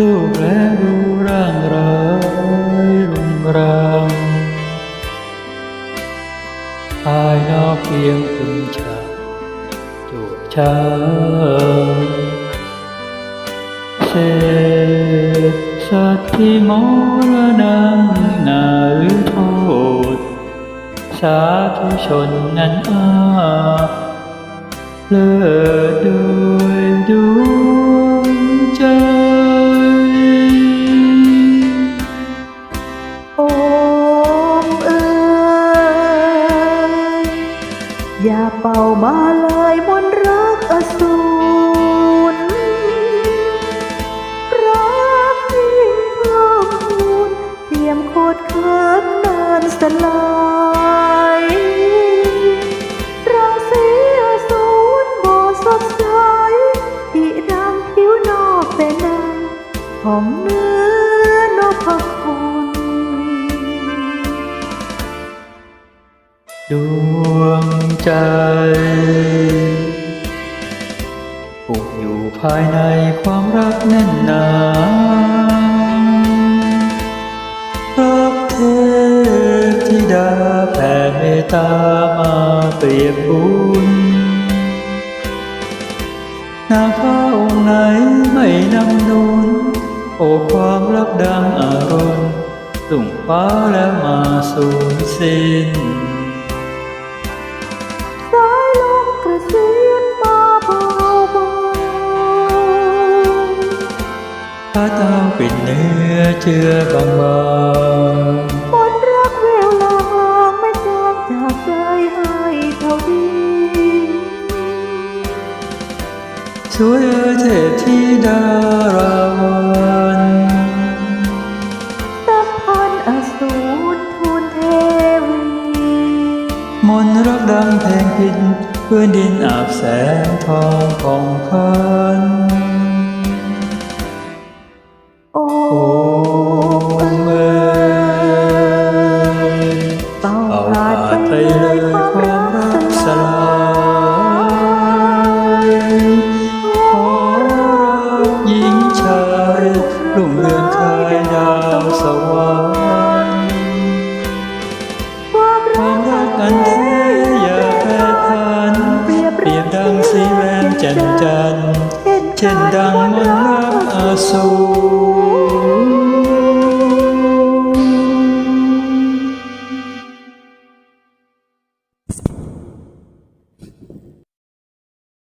ลูกแล้วดูร่างร้ายรุงรังภายนอกเพียงคุณชาจูบช้าเศษสัตว์ที่มรณะนาหรือโทษ สาธุชนนั้นอาเลิศ เป่ามาเลยมนรักอสูรรักยิ่งเพิ่มพูนเตรียมโคตรเคินนานสลายราศีอสูรบ่สดใสอีดำผิวนอกแต่ในของเนื้อนพคุ ดวงใจผูกอยู่ภายในความรักแน่นหนารักเทพธิดาแผ่เมตตามาเปรียบบุญนางฟ้าองค์ไหนไม่นำนุนโอ้ความรักดังอารมณ์สุ่งฟ้าแล้วมาสูญสิ้น พระเต้าปิดเนื้อเชื่อบางบางมนต์รักเววลางไม่จางจากใจให้เท่าดีสวยเทพธิดาราวันสัมพันอสูรทูลเทวีมนต์รักดังเพลงพินพื้นดินอาบแสงทองของพัน รุ่งเรืองคายดาวสวรรค์ความควารัมกรักอันแท้อย่าแปรพันเปรียบเปรียบดังสีแวนแจ่มจันทร์เช่นดังมนต์รักอาสูร